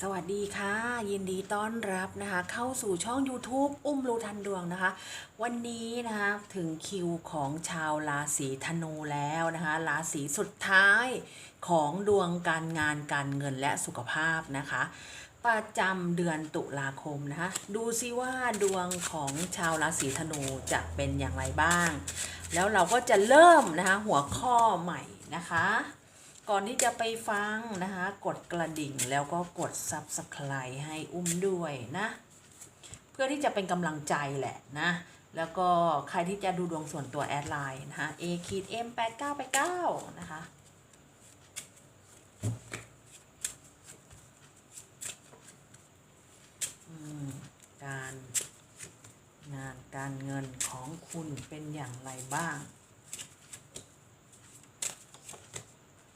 สวัสดีค่ะ ยินดีต้อนรับนะคะ เข้าสู่ช่อง YouTube อุ้มรู้ทันดวงนะคะ วันนี้นะคะถึงคิวของชาวราศีธนูแล้วนะคะราศีสุดท้ายของดวงการงานการเงินและสุขภาพนะคะ ประจำเดือนตุลาคมนะคะดูซิว่าดวงของชาวราศีธนูจะเป็นอย่างไรบ้าง แล้วเราก็จะเริ่มนะคะหัวข้อใหม่นะคะ ก่อนที่จะไปฟังนะคะ กดกระดิ่งแล้วก็กด Subscribe ให้อุ้มด้วยนะ เพื่อที่จะเป็นกำลังใจแหละนะ แล้วก็ใครที่จะดูดวงส่วนตัวแอดไลน์นะคะ a ขีด m 8 9ไป9นะคะการงานการเงินของคุณเป็นอย่างไรบ้าง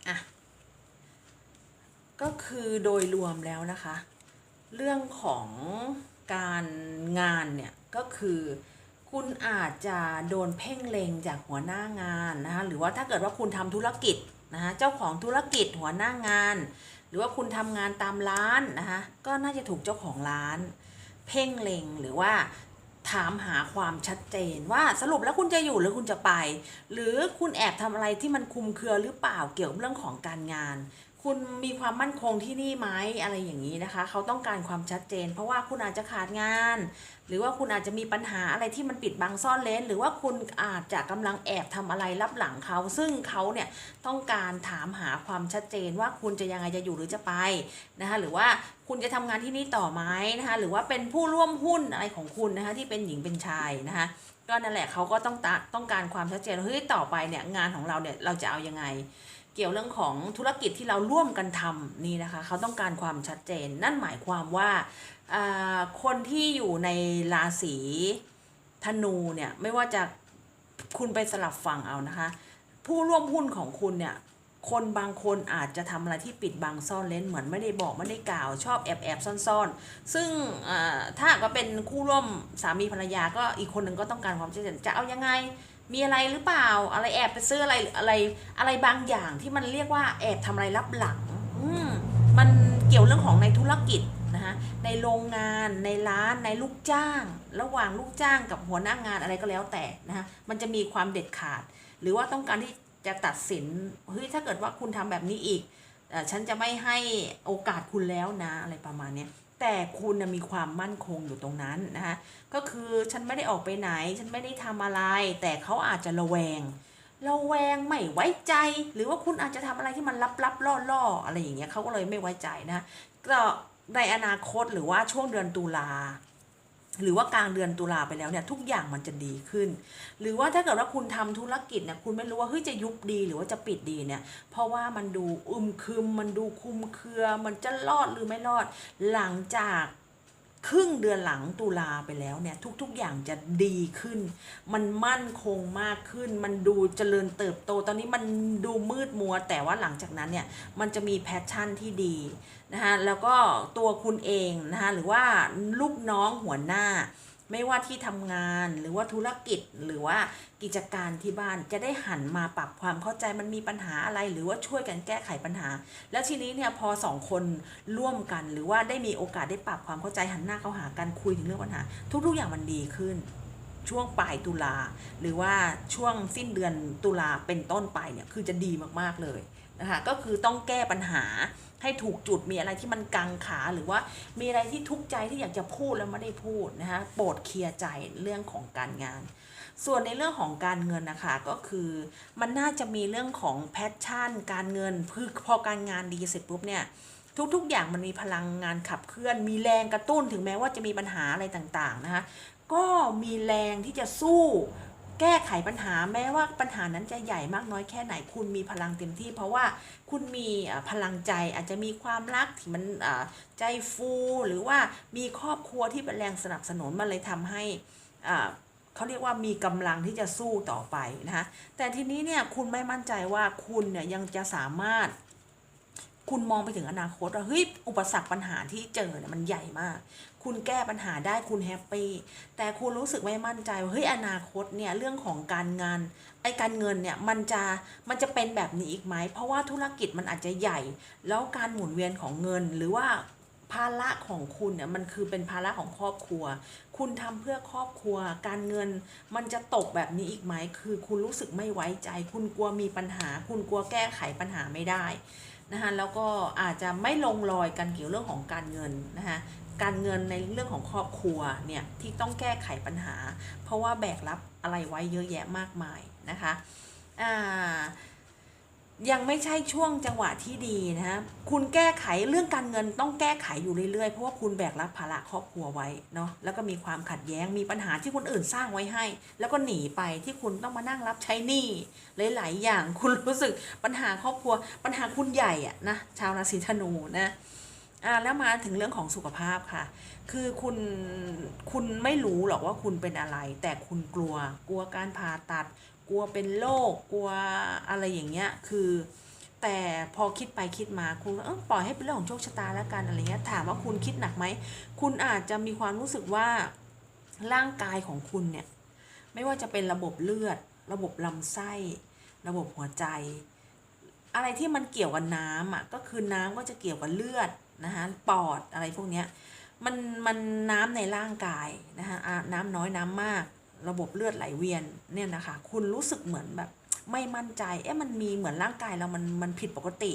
อะ ก็คือโดยรวมแล้วนะคะ เรื่องของการงานเนี่ยก็คือคุณอาจจะโดนเพ่งเลงจากหัวหน้างานนะคะหรือว่าถ้าเกิดว่าคุณทำธุรกิจนะคะเจ้าของธุรกิจหัวหน้างาน หรือว่าคุณทำงานตามร้านนะคะก็น่าจะถูกเจ้าของร้าน เพ่งเลงหรือว่าถามหาความชัดเจนว่าสรุปแล้วคุณจะอยู่หรือคุณจะไป หรือคุณแอบทำอะไรที่มันคุมเครือหรือเปล่าเกี่ยวกับเรื่องของการงาน คุณมีความมั่นคงที่นี่ไหมอะไรอย่างนี้นะคะ เขาต้องการความชัดเจน เพราะว่าคุณอาจจะขาดงาน หรือว่าคุณอาจจะมีปัญหาอะไรที่มันปิดบังซ่อนเร้นหรือว่าคุณอาจจะกำลังแอบทำอะไรลับหลังเขา ซึ่งเขาเนี่ยต้องการถามหาความชัดเจนว่าคุณจะยังไงจะอยู่หรือจะไปนะคะหรือว่าคุณจะทำงานที่นี่ต่อไหมนะคะหรือว่าเป็นผู้ร่วมหุ้นอะไรของคุณนะคะที่เป็นหญิงเป็นชายนะคะก็นั่นแหละเขาก็ต้องต้องการความชัดเจนเฮ้ยต่อไปเนี่ยงานของเราเนี่ยเราจะเอายังไง เกี่ยวเรื่องของธุรกิจที่เราร่วมกันทำนี่นะคะ เขาต้องการความชัดเจน นั่นหมายความว่าคนที่อยู่ในราศีธนูเนี่ยไม่ว่าจะคุณไปสลับฝั่งเอานะคะ ผู้ร่วมหุ้นของคุณเนี่ยคนบางคนอาจจะทำอะไรที่ปิดบังซ่อนเล้นเหมือนไม่ได้บอกไม่ได้กล่าวชอบแอบแอบซ่อนๆ ซึ่งถ้ากว่าเป็นคู่ร่วมสามีภรรยาก็อีกคนหนึ่งก็ต้องการความชัดเจนจะเอายังไง มีอะไรหรือเปล่า อะไรแอบไปซื้ออะไรอะไรอะไรบางอย่างที่มันเรียกว่าแอบทำอะไรลับหลัง อืมมันเกี่ยวเรื่องของในธุรกิจนะคะในโรงงานในร้านในลูกจ้าง ระหว่างลูกจ้างกับหัวหน้างานอะไรก็แล้วแต่นะคะมันจะมีความเด็ดขาด หรือว่าต้องการที่จะตัดสินเฮ้ยถ้าเกิดว่าคุณทำแบบนี้อีกฉันจะไม่ให้โอกาสคุณแล้วนะอะไรประมาณเนี้ แต่คุณนะมีความมั่นคงอยู่ตรงนั้นนะคะก็คือฉันไม่ได้ออกไปไหน ฉันไม่ได้ทำอะไร แต่เขาอาจจะระแวงระแวงไม่ไว้ใจ หรือว่าคุณอาจจะทำอะไรที่มันลับๆล่อๆอะไรอย่างเงี้ยเขาก็เลยไม่ไว้ใจนะก็ในอนาคตหรือว่าช่วงเดือนตุลา หรือว่ากลางเดือนตุลาไปแล้วเนี่ยทุกอย่างมันจะดีขึ้น หรือว่าถ้าเกิดว่าคุณทำธุรกิจเนี่ยคุณไม่รู้ว่าเฮ้ยจะยุบดีหรือว่าจะปิดดีเนี่ยเพราะว่ามันดูอึมครึมมันดูคุมเครือ มันจะรอดหรือไม่รอด หลังจาก ครึ่งเดือนหลังตุลาไปแล้วเนี่ยทุกๆอย่างจะดีขึ้น มันมั่นคงมากขึ้น มันดูเจริญเติบโต ตอนนี้มันดูมืดมัว แต่ว่าหลังจากนั้นเนี่ยมันจะมีแพชชั่นที่ดีนะคะแล้วก็ตัวคุณเองนะคะหรือว่าลูกน้องหัวหน้า ไม่ว่าที่ทำงานหรือว่าธุรกิจหรือว่ากิจการที่บ้านจะได้หันมาปรับความเข้าใจมันมีปัญหาอะไร หรือว่าช่วยกันแก้ไขปัญหา แล้วทีนี้เนี่ยพอสองคนร่วมกัน หรือว่าได้มีโอกาสได้ปรับความเข้าใจหันหน้าเข้าหากันคุยถึงเรื่องปัญหา ทุกๆอย่างมันดีขึ้น ช่วงปลายตุลาหรือว่าช่วงสิ้นเดือนตุลาเป็นต้นไปเนี่ยคือจะดีมากๆเลยนะคะก็คือต้องแก้ปัญหา ให้ถูกจุดมีอะไรที่มันกังขาหรือว่ามีอะไรที่ทุกข์ใจที่อยากจะพูดแล้วไม่ได้พูดนะคะโปรดเคลียร์ใจเรื่องของการงาน ส่วนในเรื่องของการเงินนะคะก็คือมันน่าจะมีเรื่องของแพชชั่น การเงินคือพอการงานดีเสร็จปุ๊บเนี่ยทุกๆ อย่างมันมีพลังงานขับเคลื่อน มีแรงกระตุ้นถึงแม้ว่าจะมีปัญหาอะไรต่างๆนะคะก็มีแรงที่จะสู้ แก้ไขปัญหาแม้ว่าปัญหานั้นจะใหญ่มากน้อยแค่ไหน คุณมีพลังเต็มที่ เพราะว่าคุณมีพลังใจอาจจะมีความรักที่มันใจฟูหรือว่ามีครอบครัวที่เป็นแรงสนับสนุนมันเลยทำให้เขาเรียกว่ามีกำลังที่จะสู้ต่อไปนะคะแต่ทีนี้เนี่ยคุณไม่มั่นใจว่าคุณเนี่ยยังจะสามารถ คุณมองไปถึงอนาคตว่าเฮ้ยอุปสรรคปัญหาที่เจอเนี่ยมันใหญ่มาก คุณแก้ปัญหาได้คุณแฮปปี้แต่คุณรู้สึกไม่มั่นใจว่าเฮ้ยอนาคตเนี่ยเรื่องของการงานไอ้การเงินเนี่ยมันจะมันจะเป็นแบบนี้อีกไหมเพราะว่าธุรกิจมันอาจจะใหญ่ แล้วการหมุนเวียนของเงินหรือว่าภาระของคุณเนี่ยมันคือเป็นภาระของครอบครัว คุณทำเพื่อครอบครัว การเงินมันจะตกแบบนี้อีกไหม คือคุณรู้สึกไม่ไว้ใจ คุณกลัวมีปัญหา คุณกลัวแก้ไขปัญหาไม่ได้ นะคะแล้วก็อาจจะไม่ลงรอยกันเกี่ยวเรื่องของการเงินนะคะการเงินในเรื่องของครอบครัวเนี่ยที่ต้องแก้ไขปัญหา เพราะว่าแบกรับอะไรไว้เยอะแยะมากมายนะคะอ่า ยังไม่ใช่ช่วงจังหวะที่ดีนะฮะคุณแก้ไขเรื่องการเงินต้องแก้ไขอยู่เรื่อยๆ เพราะว่าคุณแบกรับภาระครอบครัวไว้เนาะ แล้วก็มีความขัดแย้ง มีปัญหาที่คนอื่นสร้างไว้ให้ แล้วก็หนีไปที่คุณต้องมานั่งรับใช้หนี้หลายๆอย่าง คุณรู้สึกปัญหาครอบครัว ปัญหาคุณใหญ่อะนะ ชาวราศีธนูนะอ่าแล้วมาถึงเรื่องของสุขภาพค่ะ คือคุณคุณไม่รู้หรอกว่าคุณเป็นอะไร แต่คุณกลัว กลัวการผ่าตัด กลัวเป็นโรคกลัวอะไรอย่างเงี้ยคือ แต่พอคิดไปคิดมาคุณก็เออปล่อยให้เป็นเรื่องของโชคชะตาแล้วกันอะไรเงี้ยถามว่าคุณคิดหนักไหมคุณอาจจะมีความรู้สึกว่าร่างกายของคุณเนี่ยไม่ว่าจะเป็นระบบเลือด ระบบลำไส้ ระบบหัวใจ อะไรที่มันเกี่ยวกับน้ำอะก็คือน้ำก็จะเกี่ยวกับเลือดนะคะปอดอะไรพวกเนี้ยมันมันน้ำในร่างกายนะคะน้ำน้อยน้ำมาก ระบบเลือดไหลเวียนเนี่ยนะคะ คุณรู้สึกเหมือนแบบไม่มั่นใจ เอ๊ะ มันมีเหมือนร่างกายเรามันมันผิดปกติ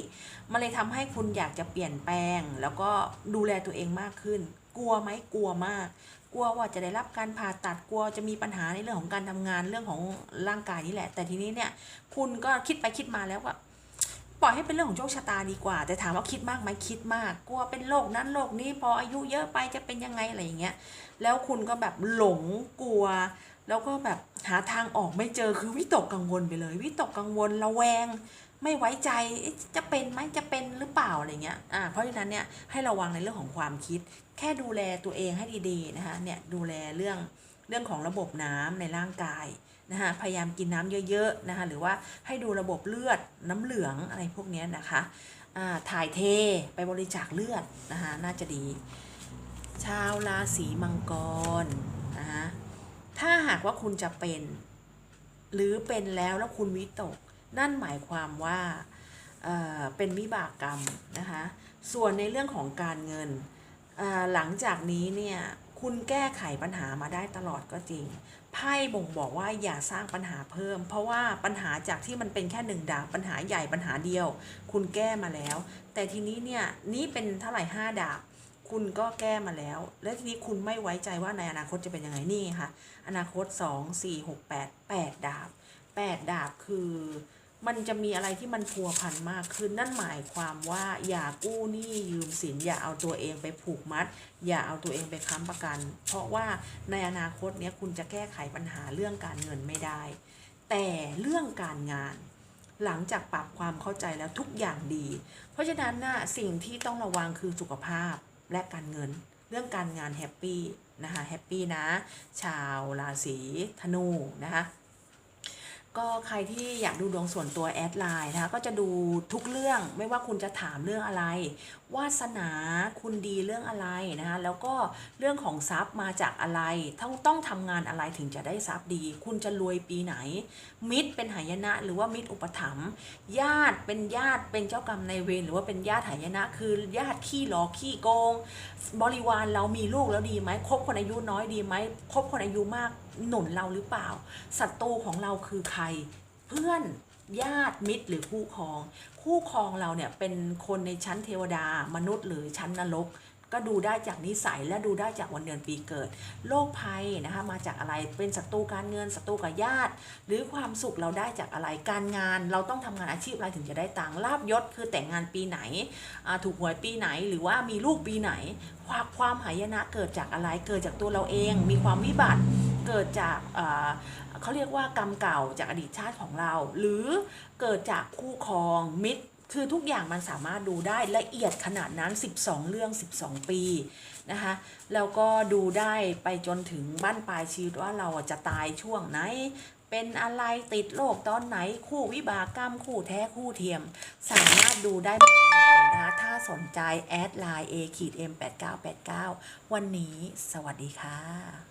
มันเลยทำให้คุณอยากจะเปลี่ยนแปลง แล้วก็ดูแลตัวเองมากขึ้น กลัวไหมกลัวมาก กลัวว่าจะได้รับการผ่าตัด กลัวจะมีปัญหาในเรื่องของการทำงานเรื่องของร่างกายนี่แหละ แต่ทีนี้เนี่ย คุณก็คิดไปคิดมาแล้วว่าปล่อยให้เป็นเรื่องของโชคชะตาดีกว่า แต่ถามว่าคิดมากไหมคิดมาก กลัวเป็นโรคนั้นโรคนี้พออายุเยอะไปจะเป็นยังไงอะไรอย่างเงี้ย แล้วคุณก็แบบหลงกลัว แล้วก็แบบหาทางออกไม่เจอคือวิตกกังวลไปเลย วิตกกังวลระแวง ไม่ไว้ใจจะเป็นไหมจะเป็นหรือเปล่าอะไรเงี้ยอ่าเพราะฉะนั้นเนี่ยให้ระวังในเรื่องของความคิด แค่ดูแลตัวเองให้ดีๆนะคะเนี่ยดูแลเรื่องเรื่องของระบบน้ำในร่างกายนะคะพยายามกินน้ำเยอะๆนะคะหรือว่าให้ดูระบบเลือดน้ำเหลืองอะไรพวกนี้นะคะอ่าถ่ายเทไปบริจาคเลือดนะคะน่าจะดี ชาวราศีมังกรนะคะ ถ้าหากว่าคุณจะเป็น หรือเป็นแล้วแล้วคุณวิตก นั่นหมายความว่าเเป็นวิบากกรรมนะคะ ส่วนในเรื่องของการเงิน หลังจากนี้เนี่ยคุณแก้ไขปัญหามาได้ตลอดก็จริง ไพ่บ่งบอกว่าอย่าสร้างปัญหาเพิ่ม เพราะว่าปัญหาจากที่มันเป็นแค่หนึ่งดาบปัญหาใหญ่ปัญหาเดียว คุณแก้มาแล้ว แต่ทีนี้เนี่ยนี่เป็นเท่าไหร่ห้าดาบ คุณก็แก้มาแล้ว และทีนี้คุณไม่ไว้ใจว่าในอนาคตจะเป็นยังไงนี่ค่ะ อนาคต 2 4 6 8 8 ดาบ 8 ดาบคือมันจะมีอะไรที่มันพัวพันมากขึ้น นั่นหมายความว่าอย่ากู้หนี้ยืมสิน อย่าเอาตัวเองไปผูกมัด อย่าเอาตัวเองไปค้ำประกัน เพราะว่าในอนาคตเนี้ยคุณจะแก้ไขปัญหาเรื่องการเงินไม่ได้ แต่เรื่องการงาน หลังจากปรับความเข้าใจแล้วทุกอย่างดี เพราะฉะนั้นน่ะสิ่งที่ต้องระวังคือสุขภาพ และการเงิน เรื่องการงานแฮปปี้นะคะแฮปปี้นะ ชาวราศีธนูนะคะ ก็ใครที่อยากดูดวงส่วนตัวแอดไลน์นะคะก็จะดูทุกเรื่องไม่ว่าคุณจะถามเรื่องอะไร วาสนาคุณดีเรื่องอะไรนะคะแล้วก็เรื่องของทรัพย์มาจากอะไรต้องต้องทำงานอะไรถึงจะได้ทรัพย์ดี คุณจะรวยปีไหน มิตรเป็นหายนะ หรือว่ามิตรอุปถัมภ์ญาติเป็นญาติเป็นเจ้ากรรมในเวรหรือว่าเป็นญาติหายนะ คือญาติขี้หลอกขี้โกง บริวารเรามีลูกแล้วดีไหมคบคนอายุน้อยดีไหมคบคนอายุมาก หนุนเราหรือเปล่าศัตรูของเราคือใคร เพื่อนญาติมิตรหรือคู่ครอง คู่ครองเราเนี่ยเป็นคนในชั้นเทวดามนุษย์หรือชั้นนรกก็ดูได้จากนิสัยและดูได้จากวันเดือนปีเกิด โรคภัยนะคะมาจากอะไรเป็นศัตรูการเงินศัตรูกับญาติ หรือความสุขเราได้จากอะไรการงานเราต้องทำงานอาชีพอะไรถึงจะได้ตังค์ลาบยศคือแต่งงานปีไหนถูกหวยปีไหนหรือว่ามีลูกปีไหน ความความหายนะเกิดจากอะไรเกิดจากตัวเราเอง มีความวิบัติ เกิดจากเขาเรียกว่ากรรมเก่าจากอดีตชาติของเรา หรือเกิดจากคู่ครองมิตรคือทุกอย่างมันสามารถดูได้ละเอียดขนาดนั้น 12 เรื่อง 12 ปีนะคะแล้วก็ดูได้ไปจนถึงบ้านปลายชีวิตว่าเราจะตายช่วงไหน เป็นอะไรติดโรคตอนไหนคู่วิบากกรรมคู่แท้คู่เทียม สามารถดูได้หมดเลยนะคะถ้าสนใจแอดไลน์ a ขีด m 8 9 8 9วันนี้สวัสดีค่ะ